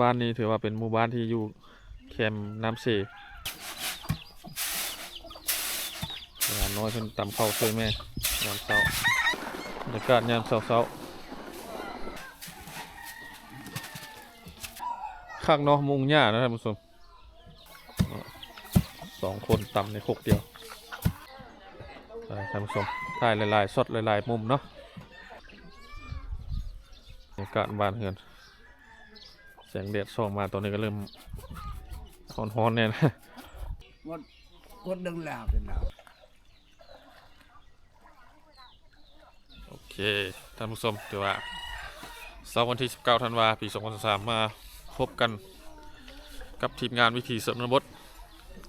บ้านนี้ถือว่าเป็นหมู่บ้านที่อยู่แคมน้ำเสหลานน้อยเพิ่นตำข้าวช่วยแม่ยามเช้าบรรยากาศยามเช้าๆข้างนอกมุงหญ้านะท่านผู้ชมสองคนตำในคกเดียวท่านผู้ชมถ่ายลายๆสดลายๆมุมเนาะบรรยากาศบ้านเฮือน แสงแดดส่องมาตอนนี้ก็เริ่มร้อนๆเนี่ยนะกดกดดึงแล้วเป็นแล้วโอเคท่านผู้ชมถือว่าเสาร์วันที่ 19ธันวาปี2023มาพบกันกับทีมงานวิธีเสริมนบด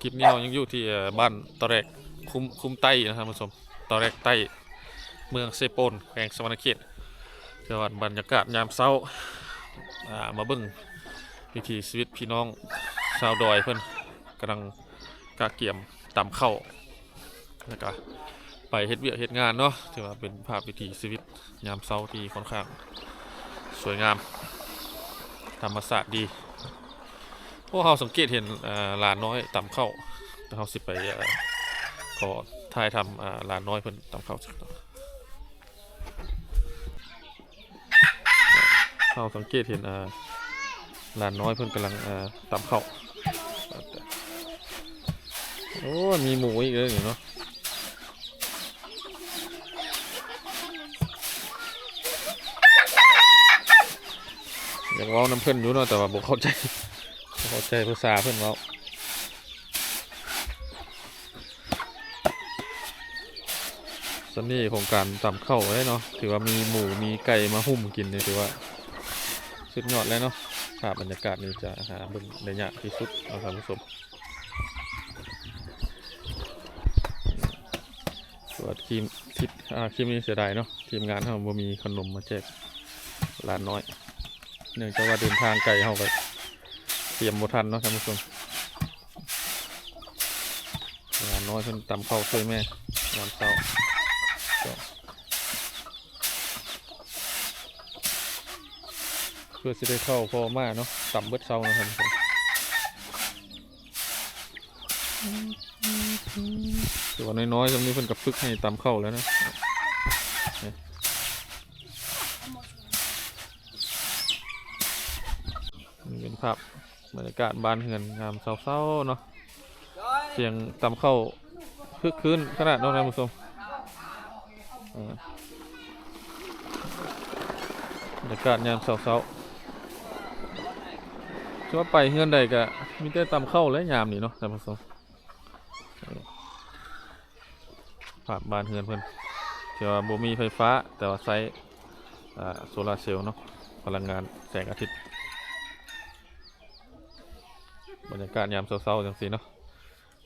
คลิปนี้เรายังอยู่ที่เอ่อบ้านตะแรกคุ้มคุ้มใต้นะครับท่านผู้ชมตะแรกใต้เมืองเซโปนแขวงสวรรณเขตจังหวัดบรรยากาศยามเช้าอ่ามาเบิ่ง วิถีชีวิตพี่น้องชาวดอยเพิ่อนกำลังกาเกี่ยมตำเข้าแล้วก็ไปเฮ็ดเวียกเฮ็ดงานเนาะถือว่าเป็นภาพวิถีชีวิตยามเช้าที่ค่อนข้างสวยงาม ธรรมศาสตร์ดี พวกเราสังเกตเห็นหลานน้อยต่ำเข้าแต่เราสิไปขอถ่ายทำหลานน้อยเพิ่นต่ำเข้าเราสังเกตเห็นอ่า หลานน้อยเพิ่อนกำลังตำเข้าโอ้ มีหมูอีกเลยเนาะอยากเว้าน้ำเพิ่อนอยู่เนาะแต่ว่าบ่เข้าใจเข้าใจภาษาเพิ่อนเว้าสนนี่ของการตำเข้าวเลยเนาะถือว่ามีหมูมีไก่มาหุ่มกินเนี่ยถือว่าสุดยอดแล้วเนาะ ภาพบรรยากาศนี้จะหาเบิ่งได้ยากที่สุดเอาท่านผู้ชมส่วนทีมทิศอ่าคลิปนี้เสียดายเนาะทีมงานเราบ่มีขนมมาแจกหลานน้อย เนื่องจากว่าเดินทางไกลเขาไปเตรียมบ่ทันเนาะท่านผู้ชมงานน้อยเพิ่นตำข้าวช่วยแม่งานเช้า เพื่อจะได้เข้าพอมาเนาะต่ำเบิดเช้าเนะท่านผู้ชมต่ว่าน้อยๆตรงนี้เพิ่นกับฝึกให้ต่ำเข้าแล้วนะนี่เป็นภาพบรรยากาศบ้านเฮือนงามเศร้าๆเนาะเสียงต่ำเข้าคึกคืนขนาดน้องท่านผู้ชมอ่าบรรยากาศยามเศร้าๆ จะว่าไปเฮือนใดก็มีแต่ตำเข้าและยามนี่เนาะท่านผู้ชมภาพบ้านเฮือนเพิ่นที่ว่าบ่มีไฟฟ้าแต่ว่าใช้โซลาร์เซลล์เนาะพลังงานแสงอาทิตย์ บรรยากาศยามเศร้าๆจังสีเนาะ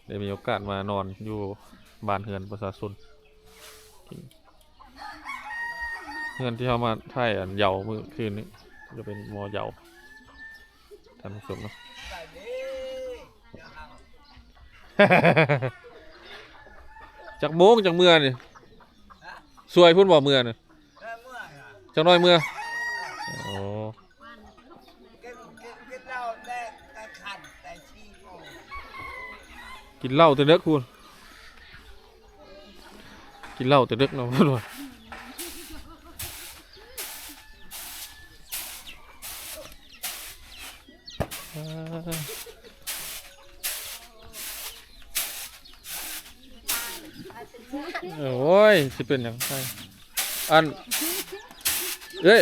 ได้มีโอกาสมานอนอยู่บ้านเฮือนประชาชนเฮือนที่เขามาถ่ายอันเหยามือคืนนี้จะเป็นมอเหยา ท่านผู้ชมเนาะ จากโมงจากเมื่อนี่สวยพุ่นบ่เมื่อนี่จากน้อยเมื่อโอ้กินเหล้าแต่เด็กคุณกินเหล้าแต่เด็กเนาะพุ่นว่า โอ้ย สิเป็นหยังไงอันเอ้ย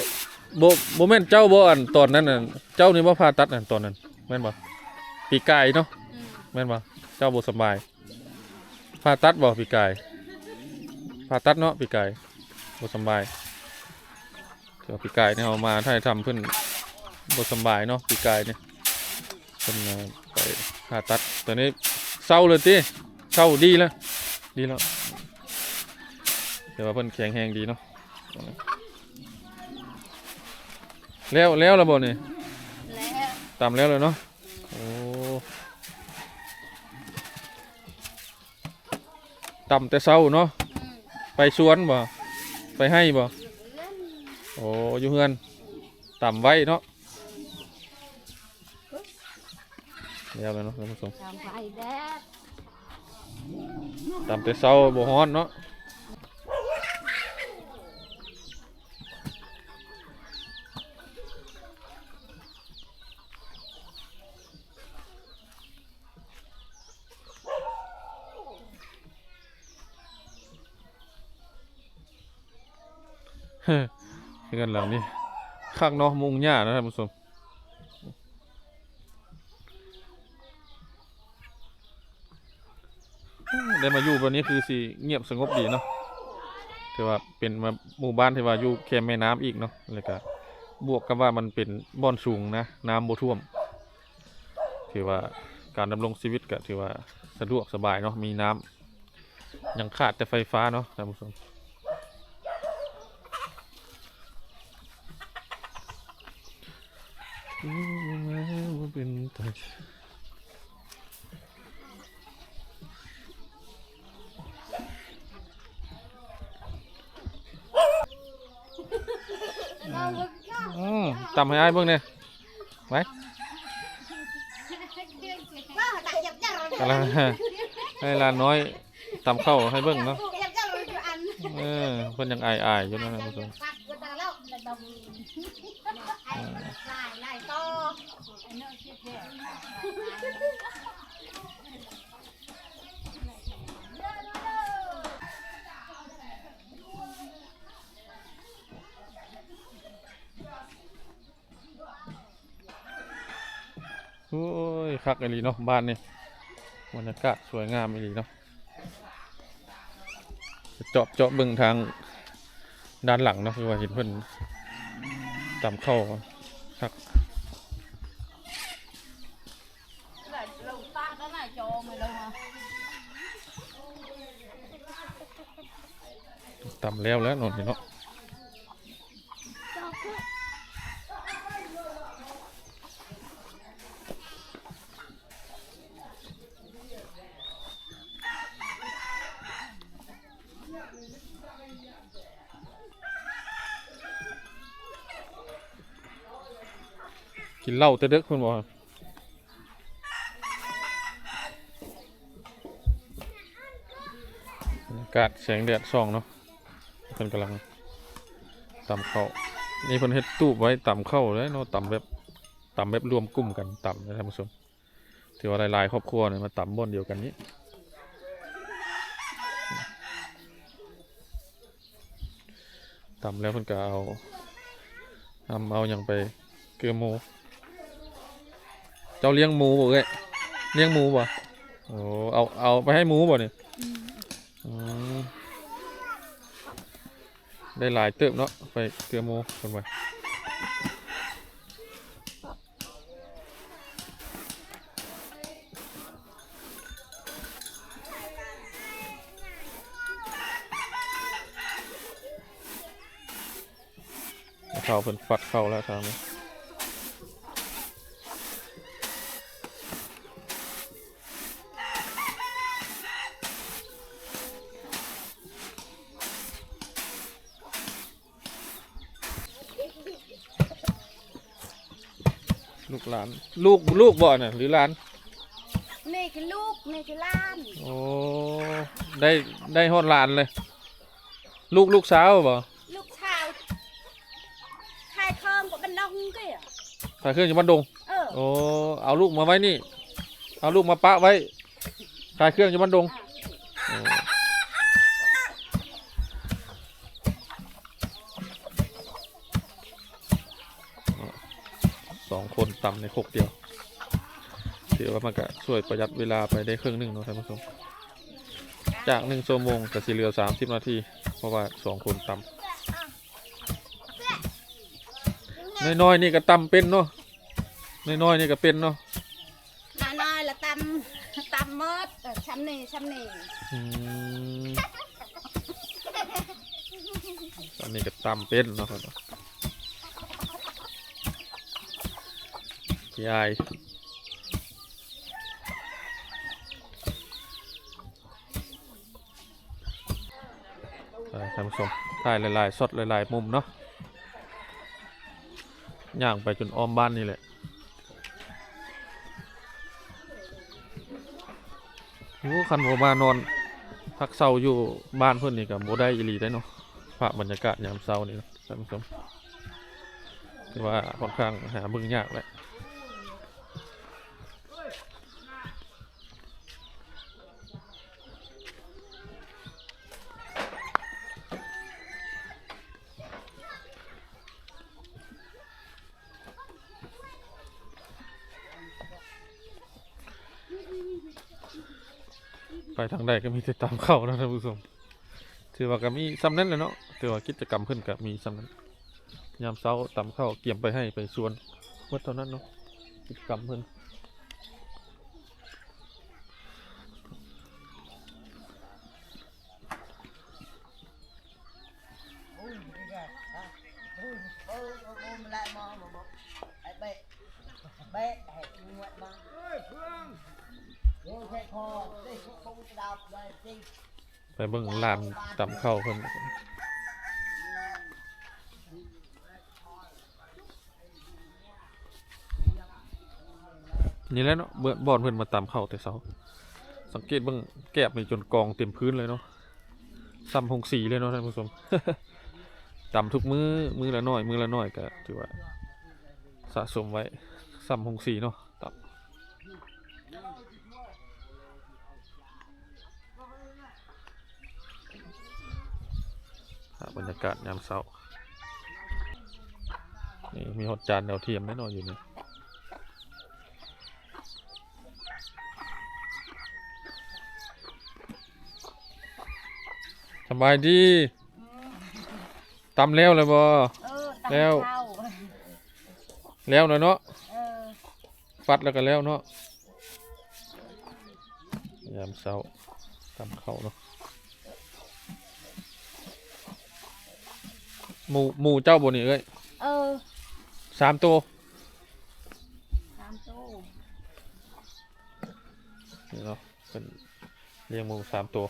โบโบแม่นเจ้าบ่อันตอนนั้นน่ะเจ้านี่บ่ผ่าตัดอันตอนนั้นแม่นบ่ปีกายเนาะแม่นบ่เจ้าบ่สำบายผ่าตัดบ่ปีกายผ่าตัดเนาะปีกายบ่สำบายเดี๋ยวปีกายเนี่ยเอามาถ้าให้ทำเพิ่นบ่สำบายเนาะปีกายเนี่ยเพิ่นเอาไปผ่าตัดตอนนี้เศร้าเลยติเศร้าดีแล้วดีแล้ว เดี๋ยวว่าเพิ่นแข็งแรงดีเนาะแล้วแล้วระบบนี่แล้วตามแล้วเลยเนาะโอ้ต่ำแต่เช้าเนาะอืมไปสวนบ่ไปให้บ่โอ้อยู่เฮือนต่ำไว้เนาะแล้วเลยเนาะท่านผู้ชมทำแตามแต่เช้าบ่ฮ้อนเนาะ เฮ้ยเงินหลังนี้ข้างนอกมุงหญ้านะท่านผู้ชมได้มาอยู่วันนี้คือสิเงียบสงบดีเนาะถือว่าเป็นมาหมู่บ้านที่ว่าอยู่แค่แม่น้ำอีกเนาะแล้วก็บวกกับว่ามันเป็นบ่อนสูงนะ น้ำบ่ท่วม ถือว่าการดำรงชีวิตก็ถือว่าสะดวกสบายเนาะมีน้ำยังขาดแต่ไฟฟ้าเนาะท่านผู้ชมรู้ไหมว่าเป็นตา อืม ตำให้อ้ายเบิ่งเนี่ยไว้ก็ตักยับยั้งเรากำลังให้หลานน้อยตำเข้าวให้เบิ่งเนาะยับยั้งเราอยู่อันเออเพิ่นยังอายๆอยู่เนาะท่านผู้ชม ปักก็ตาแล้วแล้วดมลายลายต่อ โอ้ยคักอีหลีเนาะบ้านนี่บรรยากาศสวยงามอีหลีเนาะเจาะเจาะเบิ่งทางด้านหลังเนาะคือว่าเห็นเพิ่นตำเข้าคักเราตาก็น่าโจำแล้วแล้วนนนี่เนาะ กินเหล้าแต่เด็กคุณบอกครับบรรยากาศแสงแดดส่องเนาะเพิ่นกำลังตำเข้านี่เพิ่นเฮ็ดตู้ไว้ตำเข้าเลยเนาะตำแบบตำแบบรวมกลุ่มกันตำนะท่านผู้ชมถือว่าหลายๆครอบครัวเนี่ยมาตำบนเดียวกันนี้ตำแล้วเพิ่นก็เอาทำเอาอย่างไปเกลือหมู เจ้าเลี้ยงหมูบ่เอ้ยเลี้ยงหมูบ่โอ้เอาเอาไปให้หมูบ่เนี่ยอืมได้หลายเติบเนาะไปเกลือหมูคนไปเข้าเป็นฟัดเข้าแล้วทางนี้ ลูกหลาน ลูกลูกบ่เนี่ยหรือหลาน นี่คือลูกนี่คือล้านโอ้ได้ได้ฮอดหลานเลย ลูกลูกสาวบ่ลูกชาวชายคอมกับบันดงก็อะถ่ายเครื่องอยู่บ้านดง เออ โอ้เอาลูกมาไว้นี่ เอาลูกมาปะไว้ถ่ายเครื่องอยู่บ้านดงโอ้ องคนต่ำในครกเดียวถือว่ามันก็ช่วยประหยัดเวลาไปได้ครึ่งหนึ่งเนาะท่านผู้ชมจากหนึ่งชั่วโมงก็สิเหลือสามสิบนาที เพราะว่าสองคนตำน้อยๆนี่ก็ตำเป็นเนาะน้อยๆนี่ก็เป็นเนาะน้อยๆละตำตำเมดเออช้ำนี่ช้ำนี่อืมอันนี้ก็ตำเป็นเนาะ ครับยายไปท่านผู้ชมถ่ายหลายๆสดหลายๆมุมเนาะย่างไปจนอ้อมบ้านนี่แหละโอ้คันบ่มานอนพักเช้าอยู่บ้านเพิ่อนนี่ก็บ่ได้อีหลีได้เนาะภาพบรรยากาศยามเช้านี่นะท่านผู้ชมถือว่าค่อนข้างหาเบิ่งยากแหละ ทางใดก็มีแต่ตามเข้านะท่านผู้ชมถือว่าก็มีซ้ำนั้นแหละเนาะถือว่ากิจกรรมเพิ่นก็มีซ้ำนั้นยามเช้าตามเข้าเกี่ยมไปให้ไปสวนเมื่อตอนนั้นเนาะกิจกรรมเพิ่น โอ้ยนี่ไงฮะโอ้ยโอ้ยโอ้ยโอ้ยมาละมองมาบอกไอ้เบ๊ะเบ๊ะให้งวดมาเฮ้ยเพื่อนโอ้ยแค่คอ ไปเบิ่งลานตามเข้าเพิ่นนี่แหละเนาะเบิ่งบอนเพิ่นมาตามเข้าแต่เช้าสังเกตเบิ่งแกบนี่จนกองเต็มพื้นเลยเนาะซ้ำหงสีเลยเนาะท่านผู้ชมตำทุกมือมือละน้อย มือละน้อยก็ถือว่า สะสมไว้ซ้ำหงสีเนาะตำหา บรรยากาศยามเช้านี่มีหดจานดาวเทียมแน่นอนอยู่นี่สบายดีตำแล้วเลยบ่เออตำแล้วข้าวแล้วเลยเนาะเออฟัดแล้วก็แล้วเนาะยามเช้าตำเข้าวเนาะ หมูหมูเจ้าบนนี่เอ้ยเออสามตัวตามตู้นี่เนาะเป็นเลี้ยงหมูสามตัว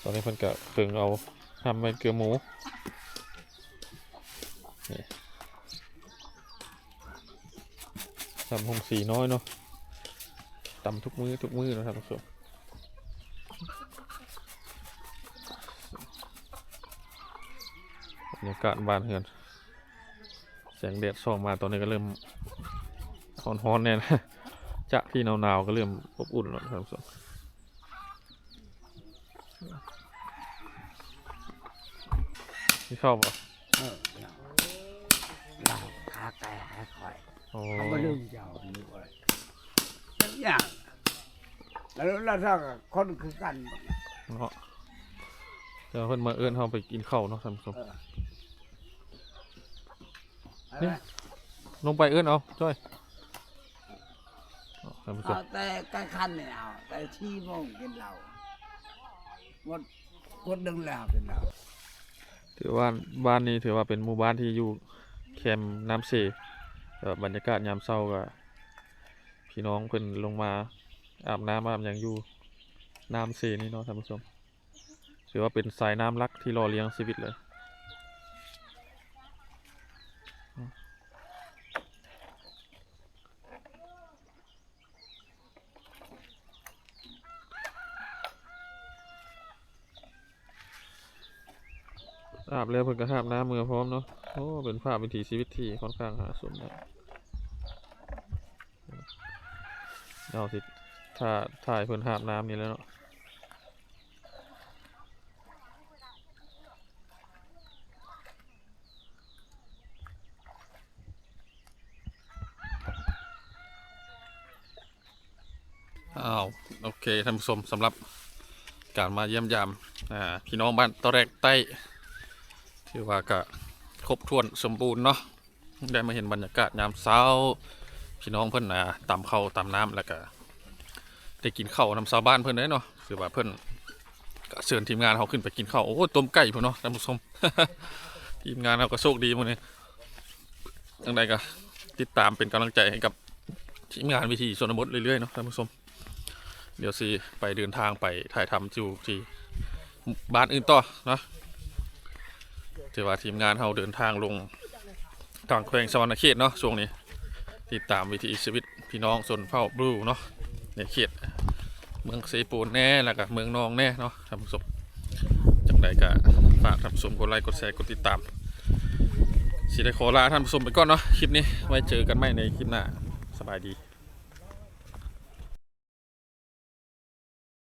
ตอนนี้เพิ่นก็เพิ่งเอาทำเป็นเกลือหมูนี่ทำหงสีน้อยเนาะตำทุกมือทุกมือเนาะท่านผู้ชม บรรยากาศบ้านเฮือนแสงแดดส่องมาตอนนี้ก็เริ่มร้อนๆเนี่ยนะจากที่หนาวๆก็เริ่มอบอุ่นแล้วท่านผู้ชมนี่ชอบป่ะเออเราขาไก่หายคอยโอ้เขาไม่ลืมเจ้านี่เลยทุกอย่างแล้วเราถ้าคนคือกันเนาะเดี๋ยวเพิ่นมาเอื้อนเราไปกินข้าวเนาะท่านผู้ชม อะไรลงไปเอื้อนเอาจ้อยเอาท่านผู้ชมเอาแต่กลางคันเนี่ยเอาแต่ที่โมงกินเหล้าหมดคนหนึ่งแล้วกินเหล้าถือว่าบ้านนี้ถือว่าเป็นหมู่บ้านที่อยู่แคมป์น้ำเสเอ่อบรรยากาศยามเช้าก็พี่น้องเพิ่นลงมาอาบน้ำอาบอย่างอยู่น้ำเสนี่เนาะท่านผู้ชมถือว่าเป็นสายน้ำรักที่รอเลี้ยงชีวิตเลย อาบแล้วเพิ่นก็อาบน้ำมือพร้อมเนาะโอ้เป็นภาพวิถีชีวิตที่ค่อนข้างหาสมได้เอาสิถ้าถ่ายเพิ่นอาบน้ำนี่แล้วเนาะอ้าวโอเคท่านผู้ชมสำหรับการมาเยี่ยมยามพี่น้องบ้านตอแรกใต้ ถือว่าก็ครบถ้วนสมบูรณ์เนาะได้มาเห็นบรรยากาศยามเช้า พี่น้องเพิ่นนะตำข้าตำน้ำแล้วก็ได้กินข้าวน้ำชาวบ้านเพิ่นได้เนาะคือว่าเพิ่นก็เชิญทีมงานเขาขึ้นไปกินข้าวโอ้ต้มไก่เพิ่นเนาะท่านผู้ชมทีมงานเราก็โชคดีมื้อนี้ยังไงก็ติดตามเป็นกำลังใจให้กับทีมงานวิธีชนบทเรื่อยๆเนาะท่านผู้ชมเดี๋ยวสิไปเดินทางไปถ่ายทำจูที่บ้านอื่นต่อนะ ถือว่าทีมงานเราเดินทางลงทางแขวงสวรรณเขตเนาะช่วงนี้ ติดตามวิถีชีวิตพี่น้องส่วนเผ่าบลูเนาะในเขตเมืองเซปูนแน่แล้วก็เมืองนองแน่เนาะท่านผู้ชมจังใดก็ฝากท่านผู้ชมกดไลค์กดแชร์กดติดตามสิได้ขอลาท่านผู้ชมไปก่อนเนาะคลิปนี้ไว้เจอกันใหม่ในคลิปหน้าสบายดี